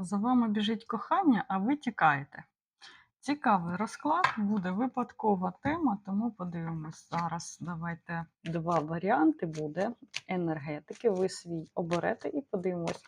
За вами біжить кохання, а ви тікаєте. Цікавий розклад, буде випадкова тема, тому подивимось зараз. Давайте два варіанти буде енергетики. Ви свій оберете і подивимось,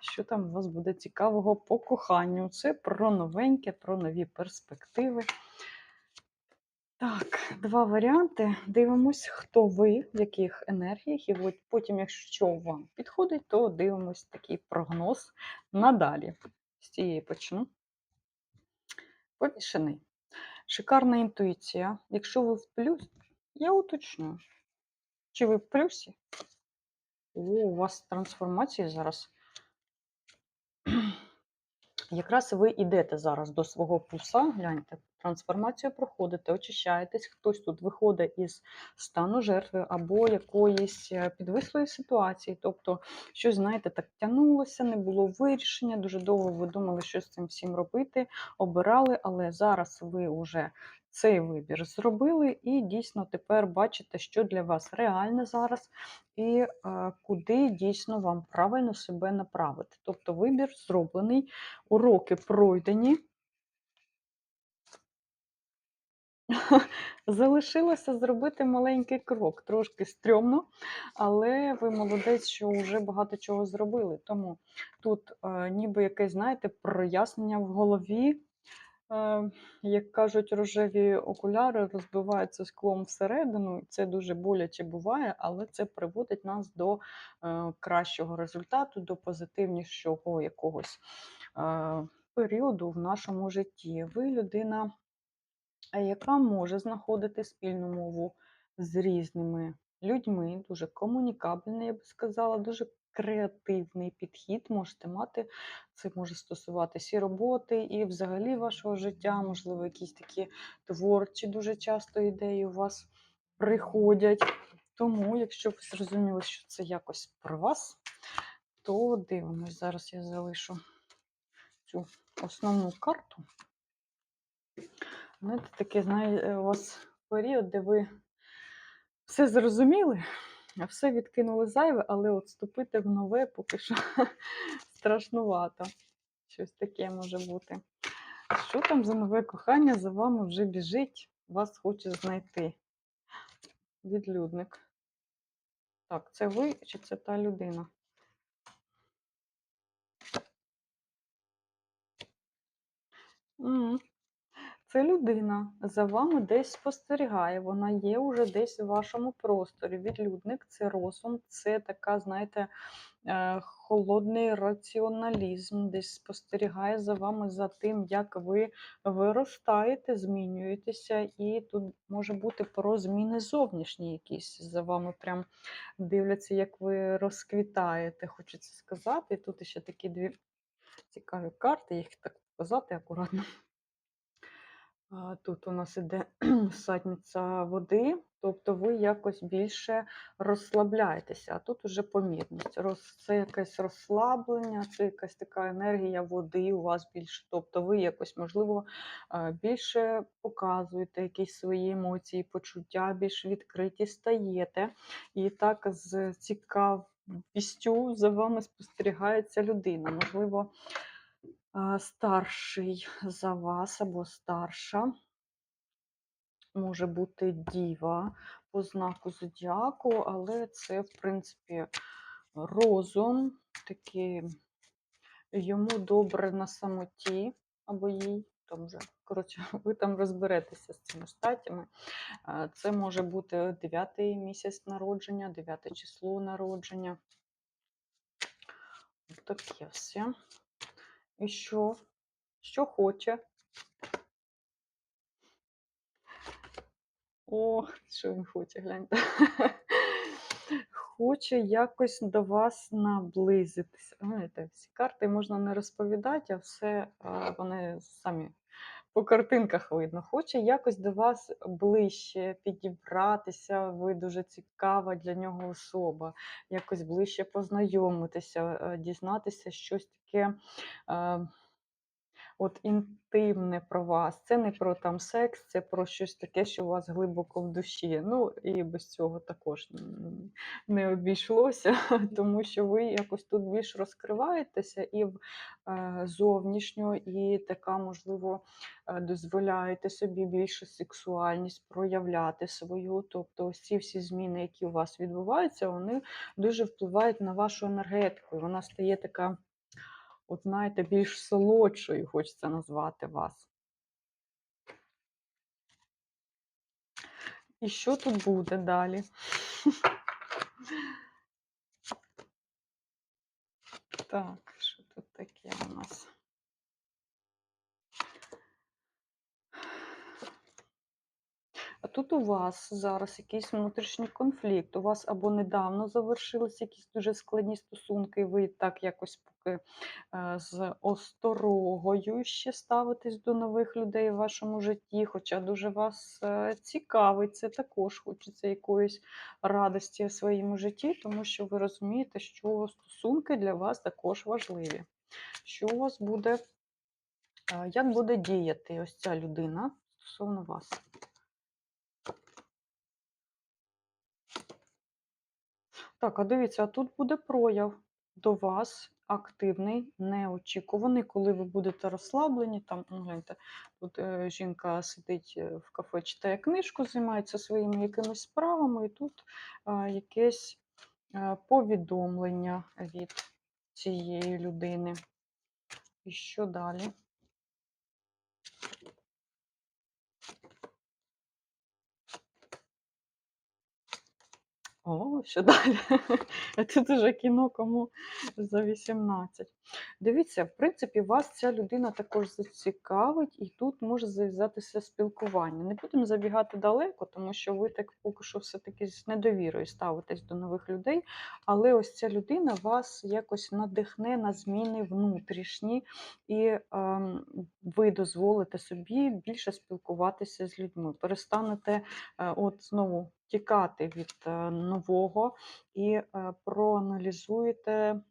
що там у вас буде цікавого по коханню. Це про новеньке, про нові перспективи. Так, два варіанти. Дивимось, хто ви, в яких енергіях, і от потім, якщо вам підходить, то дивимось такий прогноз надалі. З цієї почну. Повішений. Шикарна інтуїція. Якщо ви в плюсі, я уточню. Чи ви в плюсі? О, у вас трансформації зараз. Якраз ви йдете зараз до свого пуса, гляньте, трансформацію проходите, очищаєтесь, хтось тут виходить із стану жертви або якоїсь е, підвислої ситуації. Тобто, щось, знаєте, так тянулося, не було вирішення, дуже довго ви думали, що з цим всім робити, обирали, але зараз ви вже цей вибір зробили, і дійсно тепер бачите, що для вас реальне зараз, і е, куди дійсно вам правильно себе направити. Тобто вибір зроблений, уроки пройдені. Залишилося зробити маленький крок, трошки стрьомно, але ви молодець, що вже багато чого зробили. Тому тут е, ніби якесь, знаєте, прояснення в голові. Е, як кажуть, рожеві окуляри розбиваються склом всередину, це дуже боляче буває, але це приводить нас до е, кращого результату, до позитивнішого якогось е, періоду в нашому житті. Ви людина, е, яка може знаходити спільну мову з різними людьми, дуже комунікабельна, я би сказала, дуже креативний підхід можете мати. Це може стосуватися і роботи, і взагалі вашого життя, можливо, якісь такі творчі дуже часто ідеї у вас приходять. Тому, якщо ви зрозуміли, що це якось про вас, то дивимось. Зараз я залишу цю основну карту. Знаєте, таке, знає, у вас період, де ви все зрозуміли, все відкинули зайве, але от вступити в нове поки що страшнувато. Щось таке може бути. Що там за нове кохання за вами вже біжить, вас хоче знайти? Відлюдник. Так, це ви чи це та людина? М, Це людина за вами десь спостерігає, вона є уже десь у вашому просторі. Відлюдник це розум, це така, знаєте, е, холодний раціоналізм, десь спостерігає за вами за тим, як ви виростаєте, змінюєтеся, і тут може бути про зміни зовнішні якісь. За вами прям дивляться, як ви розквітаєте, хочеться сказати. Тут ще такі дві цікаві карти, їх так показати акуратно. Тут у нас іде садниця води, тобто ви якось більше розслабляєтеся, а тут уже помірність. Це якесь розслаблення, це якась така енергія води у вас більше. Тобто ви якось, можливо, більше показуєте якісь свої емоції, почуття, більш відкриті стаєте. І так з цікавістю за вами спостерігається людина. Можливо, старший за вас або старша. Може бути діва по знаку зодіаку, але це, в принципі, розум, такий йому добре на самоті або їй. Там вже, коротше, ви там розберетеся з цими статтями. Це може бути 9 місяць народження, 9 число народження. Таке все. І що? Що хоче? Ох, що він хоче, гляньте. Хоче якось до вас наблизитися. Знаєте, всі карти можна не розповідати, а все вони самі по картинках видно. Хоче якось до вас ближче підібратися. Ви дуже цікава для нього особа, якось ближче познайомитися, е, дізнатися щось таке. От інтимне про вас. Це не про там секс, це про щось таке, що у вас глибоко в душі. Ну і без цього також не обійшлося, тому що ви якось тут більш розкриваєтеся і е, зовнішньо, і така, можливо, е, дозволяєте собі більше сексуальність проявляти свою. Тобто, ось ці всі зміни, які у вас відбуваються, вони дуже впливають на вашу енергетику. Вона стає така, от знаєте, більш солодшою, хочеться назвати вас. І що тут буде далі? Так, що тут таке у нас? А тут у вас зараз якийсь внутрішній конфлікт. У вас або недавно завершилися якісь дуже складні стосунки, і ви так якось поки е, з осторогою ще ставитесь до нових людей в вашому житті, хоча дуже вас е, цікавить, це також хочеться якоїсь радості в своєму житті, тому що ви розумієте, що стосунки для вас також важливі. Що у вас буде, е, як буде діяти ось ця людина стосовно вас? Так, а дивіться, а тут буде прояв до вас активний, неочікуваний, коли ви будете розслаблені. Там, ну, гляньте, тут е, жінка сидить е, в кафе, читає книжку, займається своїми якимись справами, і тут е, якесь повідомлення від цієї людини. І що далі? О, що далі? Тут уже кіно кому за 18. Дивіться, в принципі, вас ця людина також зацікавить, і тут може зав'язатися спілкування. Не будемо забігати далеко, тому що ви так поки що все-таки з недовірою ставитесь до нових людей. Але ось ця людина вас якось надихне на зміни внутрішні, і ем, ви дозволите собі більше спілкуватися з людьми. Перестанете е, от знову тікати від е, нового і е, проаналізуєте е,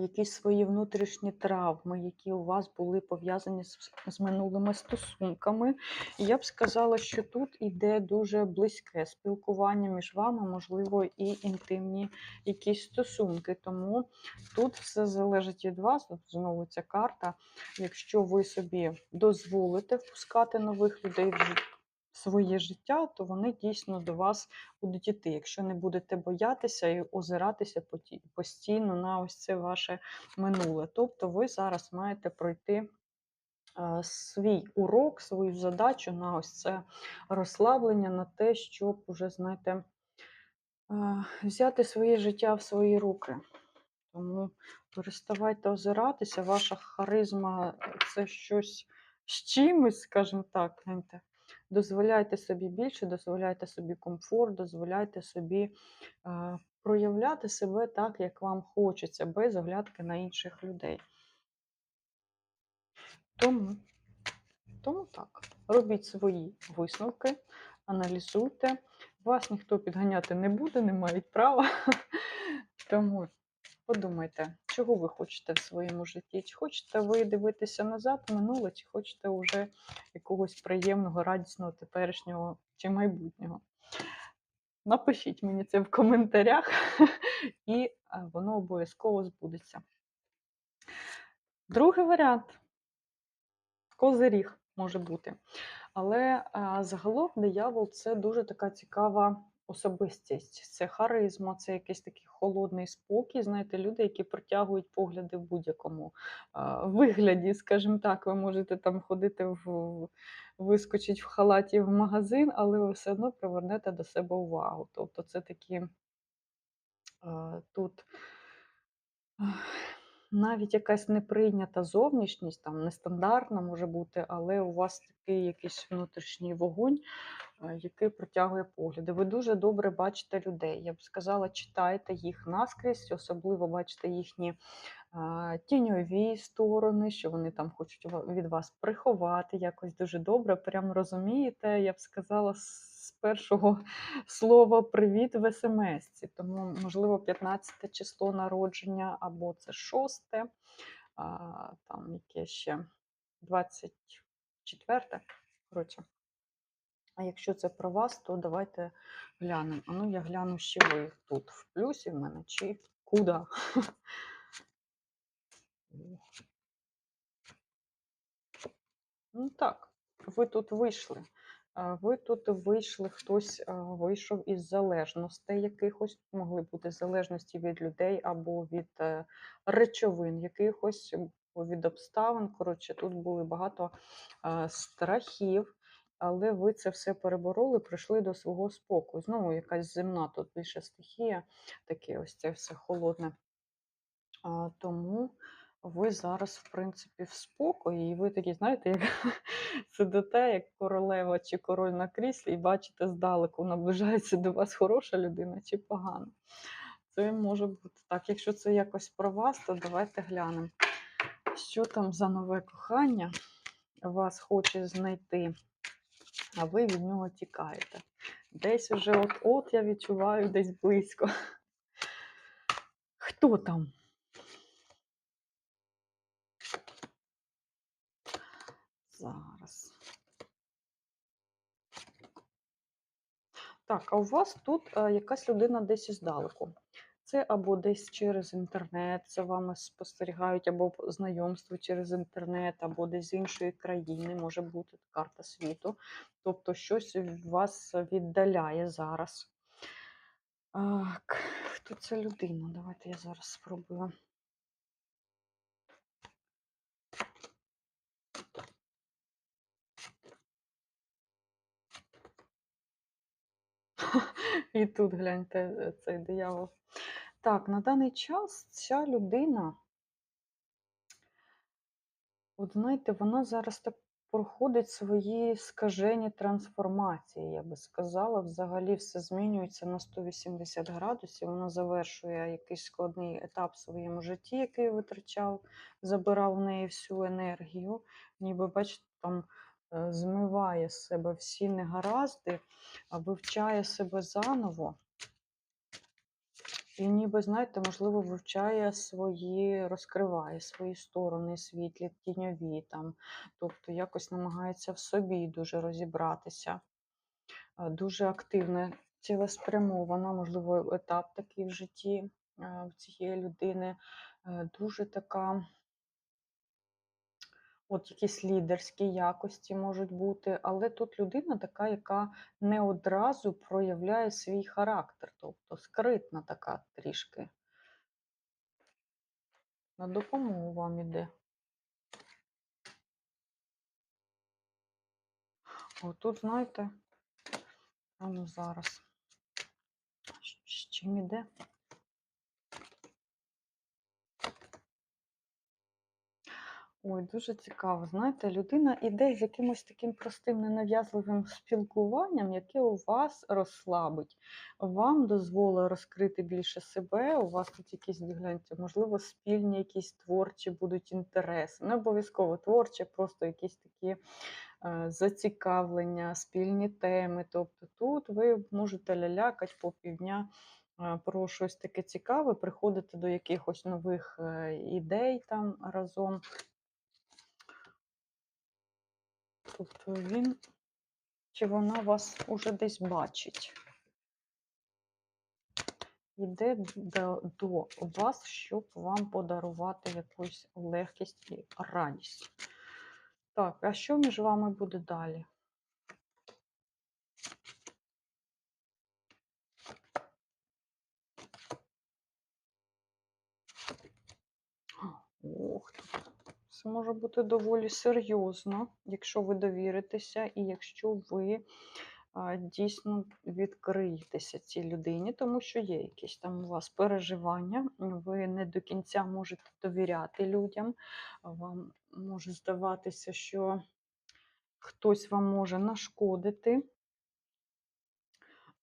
якісь свої внутрішні травми, які у вас були пов'язані з, з минулими стосунками. І я б сказала, що тут іде дуже близьке спілкування між вами, можливо, і інтимні якісь стосунки. Тому тут все залежить від вас. Знову ця карта. Якщо ви собі дозволите впускати нових людей в життя, своє життя, то вони дійсно до вас будуть іти. Якщо не будете боятися і озиратися постійно на ось це ваше минуле. Тобто ви зараз маєте пройти е, свій урок, свою задачу на ось це розслаблення, на те, щоб уже, знаєте, е, взяти своє життя в свої руки. Тому переставайте озиратися, ваша харизма це щось з чимось, скажімо так. Дозволяйте собі більше, дозволяйте собі комфорт, дозволяйте собі проявляти себе так, як вам хочеться, без оглядки на інших людей. Тому, тому так, робіть свої висновки, аналізуйте. Вас ніхто підганяти не буде, не мають права. Тому подумайте, чого ви хочете в своєму житті? Чи хочете ви дивитися назад, минуле, чи хочете вже якогось приємного, радісного, теперішнього чи майбутнього? Напишіть мені це в коментарях, і воно обов'язково збудеться. Другий варіант козиріг може бути. Але загалом диявол це дуже така цікава особистість. Це харизма, це якийсь такий холодний спокій. Знаєте, люди, які притягують погляди в будь-якому вигляді, скажімо так, ви можете там ходити в вискочить в халаті в магазин, але ви все одно привернете до себе увагу. Тобто це такі тут. навіть якась неприйнята зовнішність, там нестандартна може бути, але у вас такий якийсь внутрішній вогонь, який притягує погляди. Ви дуже добре бачите людей. Я б сказала, читайте їх наскрізь, особливо бачите їхні тіньові сторони, що вони там хочуть від вас приховати якось дуже добре. Прям розумієте, я б сказала, з першого слова привіт в смс. Тому, можливо, 15 число народження або це 6. а, там яке ще 24. Коротше. А якщо це про вас, то давайте глянемо. А ну я гляну, ще ви тут в плюсі в мене чи куди? Ну так, ви тут вийшли. Ви тут вийшли, хтось вийшов із залежностей якихось, могли бути залежності від людей або від е, речовин якихось, від обставин. Коротше, тут були багато страхів, але ви це все перебороли, прийшли до свого спокою. Знову якась земна, тут більше стихія, таке ось це все холодне. А, Тому ви зараз, в принципі, в спокої, і ви такі, знаєте, як сидите, як королева чи король на кріслі, і бачите здалеку, наближається до вас хороша людина чи погана. Це може бути так. Якщо це якось про вас, то давайте глянемо, що там за нове кохання вас хоче знайти, а ви від нього тікаєте. Десь уже от-от я відчуваю десь близько. Хто там? Зараз. Так, а у вас тут е, якась людина десь іздалеку. Це або десь через інтернет, за вами спостерігають, або знайомство через інтернет, або десь з іншої країни, може бути карта світу. Тобто щось вас віддаляє зараз. Так, хто ця людина? Давайте я зараз спробую. І тут гляньте е, цей диявол. Так, на даний час ця людина, от знаєте, вона зараз так проходить свої скажені трансформації, я би сказала. Взагалі все змінюється на 180 градусів. Вона завершує якийсь складний етап в своєму житті, який витрачав, забирав в неї всю енергію. Ніби, бачите, там е, змиває з себе всі негаразди, вивчає себе заново. І ніби, знаєте, можливо, вивчає свої, розкриває свої сторони світлі, тіньові там, тобто якось намагається в собі дуже розібратися. Е, Дуже активна, цілеспрямована, можливо, етап такий в житті е, в цієї людини. Е, Дуже така, от якісь лідерські якості можуть бути, але тут людина така, яка не одразу проявляє свій характер, тобто скритна така трішки. На допомогу вам іде. Отут, знаєте, а ну зараз. З чим іде? Ой, дуже цікаво. Знаєте, людина іде з якимось таким простим, ненав'язливим спілкуванням, яке у вас розслабить. Вам дозволить розкрити більше себе. У вас тут якісь, гляньте, можливо, спільні якісь творчі будуть інтереси. Не обов'язково творчі, просто якісь такі е, зацікавлення, спільні теми. Тобто тут ви можете лялякати по півдня е, про щось таке цікаве, приходити до якихось нових е, ідей там разом. Тобто він чи вона вас уже десь бачить. Іде до, до вас, щоб вам подарувати якусь легкість і радість. Так, а що між вами буде далі? Ох, тут це може бути доволі серйозно, якщо ви довіритеся, і якщо ви дійсно відкриєтеся цій людині, тому що є якісь там у вас переживання, ви не до кінця можете довіряти людям, вам може здаватися, що хтось вам може нашкодити,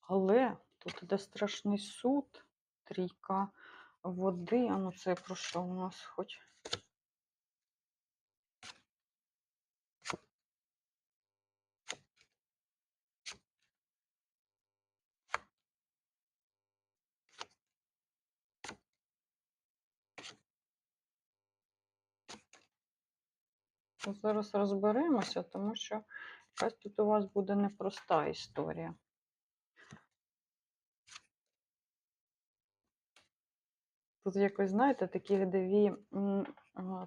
але тут іде страшний суд, трійка води. А ну це про що у нас хоч? Зараз розберемося, тому що якась тут у вас буде непроста історія. Тут якось, знаєте, такі дві.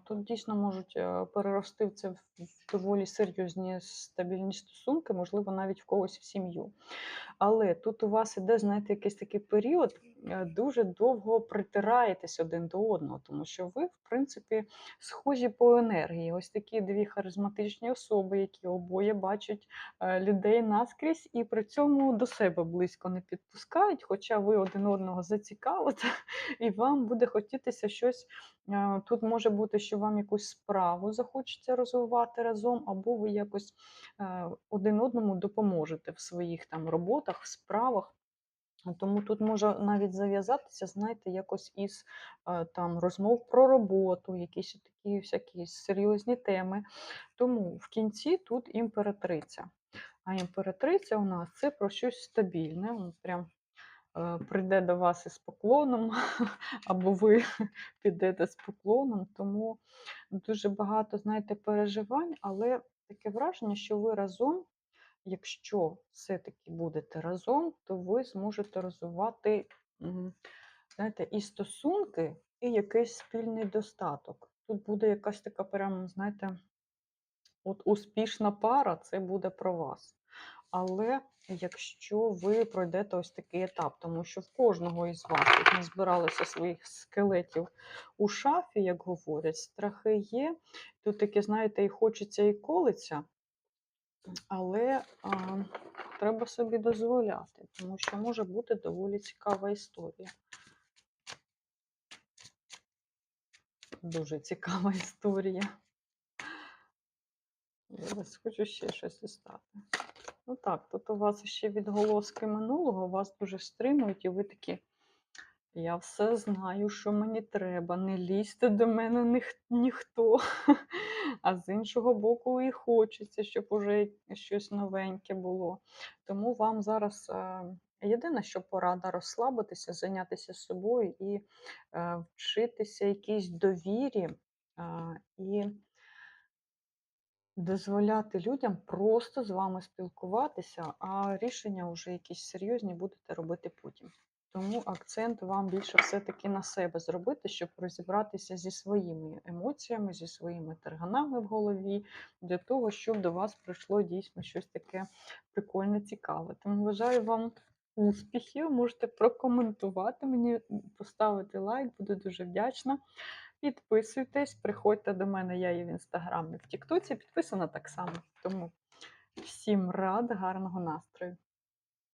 Тут дійсно можуть е, перерости в це в доволі серйозні стабільні стосунки, можливо, навіть в когось в сім'ю. Але тут у вас іде, знаєте, якийсь такий період, е, дуже довго притираєтесь один до одного, тому що ви, в принципі, схожі по енергії. Ось такі дві харизматичні особи, які обоє бачать е, людей наскрізь і при цьому до себе близько не підпускають, хоча ви один одного зацікавите, і вам буде хотітися щось. Тут може бути, що вам якусь справу захочеться розвивати разом, або ви якось е, один одному допоможете в своїх там роботах, справах. Тому тут може навіть зав'язатися, знаєте, якось із е, там розмов про роботу, якісь такі всякі серйозні теми. Тому в кінці тут імператриця. А імператриця у нас це про щось стабільне. Прям прийде до вас із поклоном, або ви підете з поклоном. Тому дуже багато, знаєте, переживань, але таке враження, що ви разом, якщо все-таки будете разом, то ви зможете розвивати, знаєте, і стосунки, і якийсь спільний достаток. Тут буде якась така прям, знаєте, от успішна пара, це буде про вас. Але якщо ви пройдете ось такий етап, тому що в кожного із вас тут назбиралося своїх скелетів у шафі, як говорять, страхи є. Тут таке, знаєте, і хочеться, і колиться, але а, треба собі дозволяти, тому що може бути доволі цікава історія. Дуже цікава історія. Ось хочу ще щось дістати. Ну так, тут у вас ще відголоски минулого, вас дуже стримують, і ви такі. Я все знаю, що мені треба. Не лізьте до мене ніх- ніхто. А з іншого боку, і хочеться, щоб уже щось новеньке було. Тому вам зараз е, єдине, що порада розслабитися, зайнятися собою і е, вчитися якійсь довірі е, і дозволяти людям просто з вами спілкуватися, а рішення вже якісь серйозні будете робити потім. Тому акцент вам більше все-таки на себе зробити, щоб розібратися зі своїми емоціями, зі своїми тарганами в голові, для того, щоб до вас прийшло дійсно щось таке прикольне, цікаве. Тому бажаю вам успіхів, можете прокоментувати мені, поставити лайк, буду дуже вдячна. Підписуйтесь, приходьте до мене, я і в інстаграмі, в Тіктоці, підписана так само. Тому всім рад, гарного настрою!